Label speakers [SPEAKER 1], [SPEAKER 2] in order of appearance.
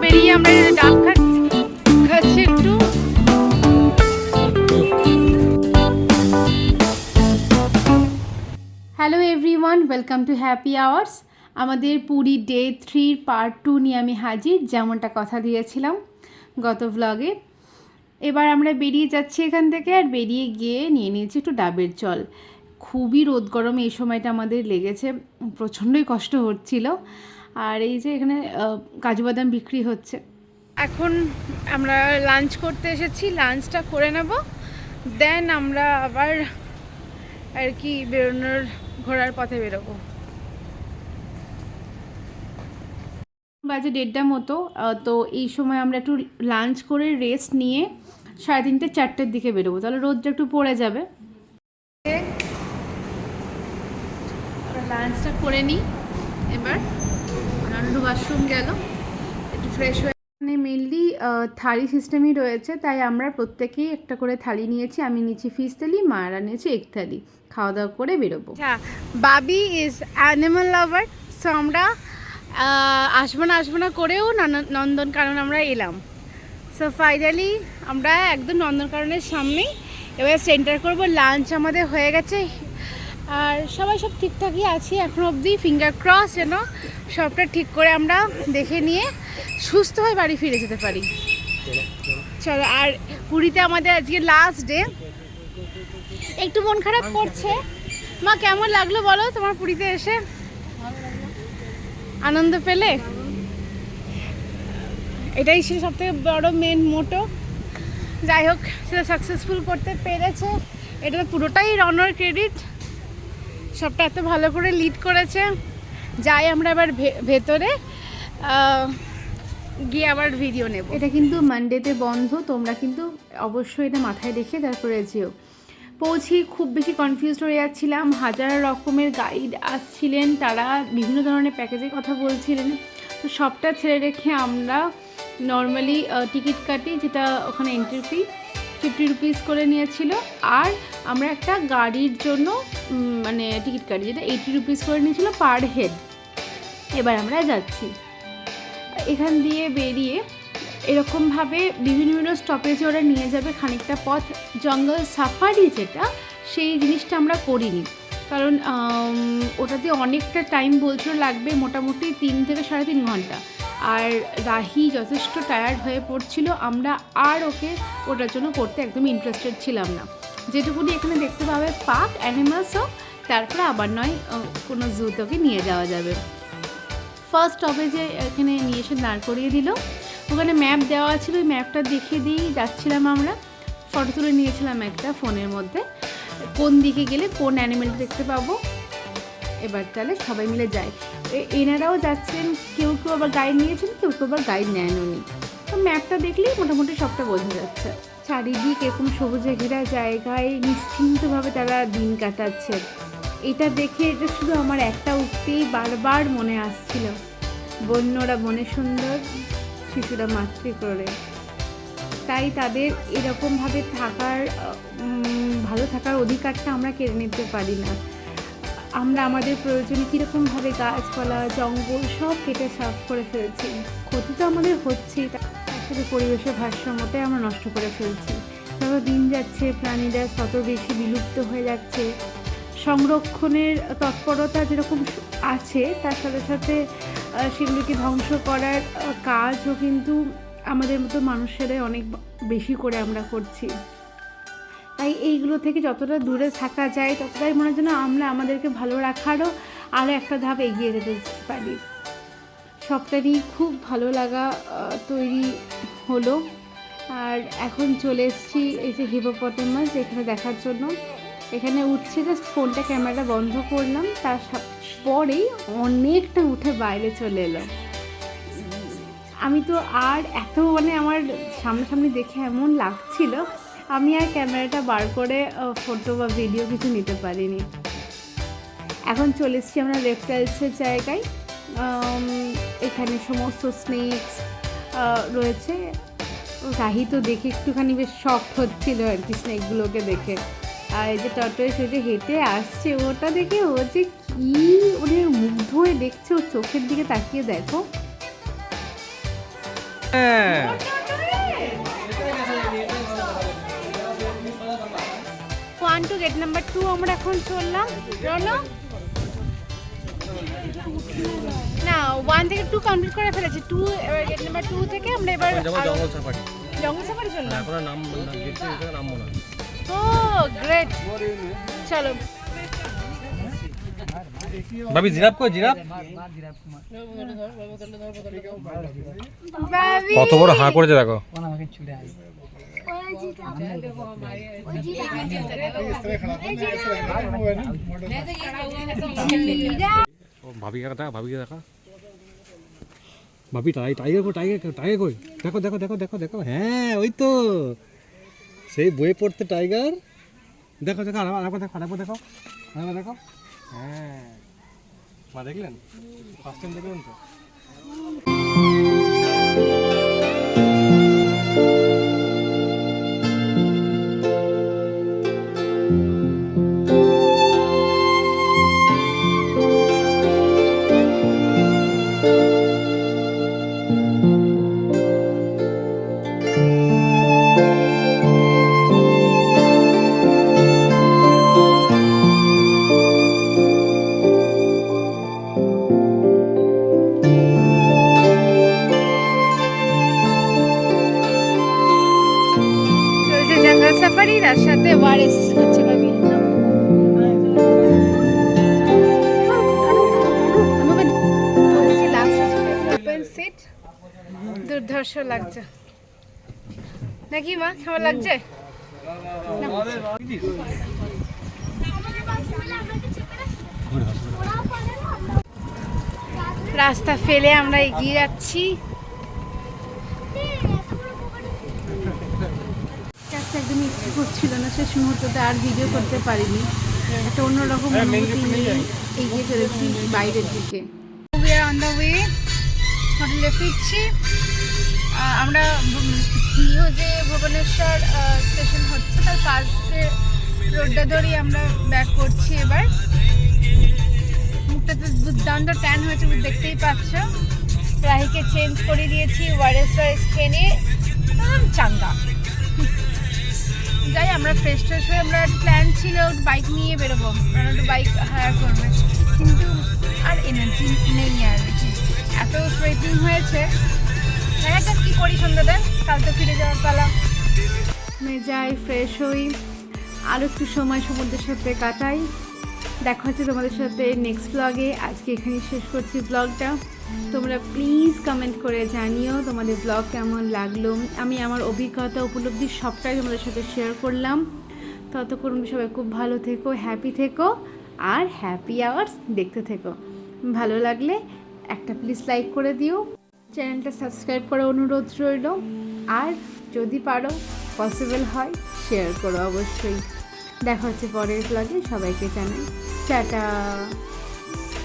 [SPEAKER 1] বেরিয়ে আমরা ডাব hello everyone welcome to happy hours আমাদের পুরী ডে থ্রির পার্ট টু নিয়ে আমি হাজির, যেমনটা কথা দিয়েছিলাম গত ভ্লগে এবার আমরা বেরিয়ে যাচ্ছি এখান থেকে আর বেরিয়ে গিয়ে নিয়ে নিয়েছি একটু ডাবের জল। খুবই রোদ গরম এই সময়টা আমাদের লেগেছে। প্রচণ্ডই কষ্ট হচ্ছিল। আর এই যে এখানে কাজু বাদাম বিক্রি হচ্ছে। এখন আমরা লাঞ্চ করতে এসেছি লাঞ্চটা করে নেব। দেন আমরা আবার আর কি বেরোনোর ঘোরার পথে বেরোবো। বাজে দেড়টা মতো তো এই সময় আমরা একটু লাঞ্চ করে রেস্ট নিয়ে সাড়ে তিনটে চারটের দিকে বেরোবো। তাহলে রোদটা একটু পড়ে যাবে। লাঞ্চটা করে নিই এবার নানু ওয়াশরুম গেল। একটু ফ্রেশ হয়ে মানে মেনলি থালি সিস্টেমই রয়েছে, তাই আমরা প্রত্যেকেই একটা করে থালি নিয়েছি। আমি নিয়েছি ফিস থালি মায়েরা নিয়েছি এক থালি। খাওয়া দাওয়া করে বেরোবো। আচ্ছা বাবি ইজ অ্যানিমাল লাভার সো আমরা আসব না আসব না করেও নন- নন্দনকানন আমরা এলাম। সো ফাইনালি আমরা একদম নন্দনকাননের সামনেই এবার সেন্টার করব। লাঞ্চ আমাদের হয়ে গেছে। আর সবাই সব ঠিকঠাকই আছি এখন অবধি ফিঙ্গার ক্রস যেন সবটা ঠিক করে আমরা দেখে নিয়ে সুস্থ হয়ে বাড়ি ফিরে যেতে পারি। চলো, আর পুরীতে আমাদের আজকে লাস্ট ডে একটু মন খারাপ করছে। মা, কেমন লাগল বলো তোমার পুরীতে এসে? আনন্দ পেলে? এটাই ছিল সব থেকে বড় মেন মোটো যাই হোক, সেটা সাকসেসফুল করতে পেরেছে। এটা পুরোটাই রনর ক্রেডিট সবটা এত ভালো করে লিড করেছে। যাই আমরা এবার ভেতরে গিয়ে আবার ভিডিও নেব। এটা কিন্তু মানডেতে বন্ধ, তোমরা কিন্তু অবশ্যই এটা মাথায় রেখে তারপরে যেও। পৌঁছি খুব বেশি কনফিউজড হয়ে যাচ্ছিলাম। হাজার রকমের গাইড আসছিলেন, তারা বিভিন্ন ধরনের প্যাকেজের কথা বলছিলেন। তো সবটা ছেড়ে রেখে আমরা নর্মালি টিকিট কাটি, যেটা ওখানে এন্ট্রি ফি ফিফটি রুপিস করে নিয়েছিল। আর আমরা একটা গাড়ির জন্য মানে টিকিট কাটি, যেটা এইটি রুপিস করে নিয়েছিল পার হেড এবার আমরা যাচ্ছি। এখান দিয়ে বেরিয়ে এরকমভাবে বিভিন্ন বিভিন্ন স্টপেজে ওরা নিয়ে যাবে খানিকটা পথ। জঙ্গল সাফারি যেটা, সেই জিনিসটা আমরা করিনি। কারণ ওটাতে অনেকটা টাইম বলছিল লাগবে, মোটামুটি তিন থেকে সাড়ে তিন ঘণ্টা। আর রাহি যথেষ্ট টায়ার্ড হয়ে পড়ছিল। আমরা আর ওকে ওটার জন্য করতে একদম ইন্টারেস্টেড ছিলাম না। যেটুকুনি এখানে দেখতে পাবে পার্ক অ্যানিমালসও তারপরে আবার নয় কোনো জুতে ওকে নিয়ে যাওয়া যাবে। ফার্স্ট স্টপেজে এখানে নিয়ে এসে দাঁড় করিয়ে দিল। ওখানে ম্যাপ দেওয়া ছিল ওই ম্যাপটা দেখে দিয়েই যাচ্ছিলাম আমরা। ফটো তুলে নিয়েছিলাম একটা ফোনের মধ্যে। কোন দিকে গেলে কোন অ্যানিমেল দেখতে পাবো? এবার তাহলে সবাই মিলে যায় এনারাও যাচ্ছেন, কেউ কেউ আবার গাইড নিয়েছেন, কেউ কেউ আবার গাইড নেননি তো ম্যাপটা দেখলেই মোটামুটি সবটা বোঝা যাচ্ছে। চারিদিক এরকম সবুজে ঘেরা জায়গায় নিশ্চিন্তভাবে তারা দিন কাটাচ্ছে। এটা দেখে এটা শুধু আমার একটা উক্তিই বারবার মনে আসছিল। বন্যরা বনে সুন্দর, শিশুরা মাতৃ করে। তাই তাদের এরকমভাবে থাকার ভালো থাকার অধিকারটা আমরা কেড়ে নিতে পারি না। আমরা আমাদের প্রয়োজনে কীরকমভাবে গাছপালা, জঙ্গল সব কেটে সাফ করে ফেলছি। ক্ষতি তো আমাদের হচ্ছেই তার সাথে পরিবেশের ভারসাম্যটাই আমরা নষ্ট করে ফেলছি। যত দিন যাচ্ছে, প্রাণীরা তত বেশি বিলুপ্ত হয়ে যাচ্ছে। সংরক্ষণের তৎপরতা যেরকম আছে, তার সাথে সাথে সেগুলোকে ধ্বংস করার কাজও কিন্তু আমাদের মতো মানুষেরাই অনেক বেশি করে আমরা করছি। তাই এইগুলো থেকে যতটা দূরে থাকা যায়, ততটাই মনে হয় যেন আমরা আমাদেরকে ভালো রাখারও আরও একটা ধাপ এগিয়ে যেতে পারি। সবটারই খুব ভালো লাগা তৈরি হলো। আর এখন চলে এসেছি এই যে হিপোপটেমাস এখানে দেখার জন্য। এখানে উঠছে জাস্ট ফোনটা, ক্যামেরাটা বন্ধ করলাম। তার পরেই অনেকটা উঠে বাইরে চলে এলো আমি তো আর এত মানে আমার সামনাসামনি দেখে এমন লাগছিল আমি আর ক্যামেরাটা বার করে ফটো বা ভিডিও কিছু নিতে পারিনি। এখন চলে এসেছি আমরা রেপটাইলসের জায়গায়। এখানে সমস্ত স্নেকস রয়েছে। রাহি তো দেখে একটুখানি বেশ শখ হচ্ছিল আর কি স্নেকগুলোকে দেখে। আর এই যে টটরে সে যে হেঁটে আসছে ওটা দেখে ও যে কী ওরে মুগ্ধ হয়ে দেখছে ওর চোখের দিকে তাকিয়ে দেখো।
[SPEAKER 2] হ্যাঁ।
[SPEAKER 1] টু গেট নাম্বার টু আমরা এখন চললাম। রনো? না ওয়ান থেকে টু কমপ্লিট করে ফেলেছি। টু গেট নাম্বার টু থেকে আমরা এবার
[SPEAKER 2] জঙ্গল সাফারি
[SPEAKER 1] জঙ্গল সাফারি চললাম?
[SPEAKER 2] নাম না না
[SPEAKER 1] ও গ্রেট চলো।
[SPEAKER 2] ভাবি জিরাফ কই জিরাফ? কত বড় হাঁ করেছে দেখো। ভাবিকে দেখা ভাবিকে দেখা ভাবি টাই টাইগার কই টাইগার টাইগার কই দেখো দেখো দেখো দেখো দেখো হ্যাঁ ওই তো সেই বইয়ে পড়তে টাইগার দেখো দেখো আরেকবার আরেকবার দেখো দেখো আরেকবার দেখো হ্যাঁ দেখলেন ফার্স্ট টাইম দেখলেন তো
[SPEAKER 1] সাফারি তার সাথে ওয়ারেস হচ্ছে সিট দুর্ধর্ষ লাগছে। নাকি মা, কেমন লাগছে? রাস্তা ফেলে আমরা এগিয়ে যাচ্ছি। করছিল না শেষ মুহূর্তে আর ভিডিও করতে পারিনি। একটা অন্যরকম অনুভূতি নিয়ে এগিয়ে চলেছি বাইরের দিকে। আর অন দ্য ওয়ে হোটেলে ফিরছি। আমরা নিউ যে ভুবনেশ্বর স্টেশন হচ্ছে তার পাশে রোডটা ধরেই আমরা ব্যাক করছি এবার। মুখটাতে দুর্দান্ত ট্যান হয়েছে দেখতেই পাচ্ছ। রাহিকে চেঞ্জ করে দিয়েছি ওয়ারেস ওয়ারেস ট্রেনে চাঙ্গা। যাই, আমরা ফ্রেশ ট্রেশ হয়ে আমরা প্ল্যান ছিল বাইক নিয়ে বেরোবো। কারণ একটু বাইক হায়ার করবে। কিন্তু আর এনার্জি নেই আর এত সোয়েটিং হয়েছে। দেখা যাক কী করি সন্ধ্যাতে? কাল তো ফিরে যাওয়ার পালা। যাই ফ্রেশ হই। আরও একটু সময় সমুদ্রের সাথে কাটাই। দেখা হচ্ছে তোমাদের সাথে নেক্সট ব্লগে আজকে এখানে শেষ করছি ব্লগটা তোমরা প্লিজ কমেন্ট করে জানিও তোমাদের ব্লগ কেমন লাগল। আমি আমার অভিজ্ঞতা উপলব্ধি সবটাই তোমাদের সাথে শেয়ার করলাম। ততক্ষণ সবাই খুব ভালো থেকো হ্যাপি থেকো, আর হ্যাপি আওয়ার্স দেখতে থেকো। ভালো লাগলে একটা প্লিজ লাইক করে দিও। চ্যানেলটা সাবস্ক্রাইব করার অনুরোধ রইল। আর যদি পারো পসিবল হয় শেয়ার করো অবশ্যই। দেখা হচ্ছে পরের ব্লগে সবাইকে জানাই। টাটা!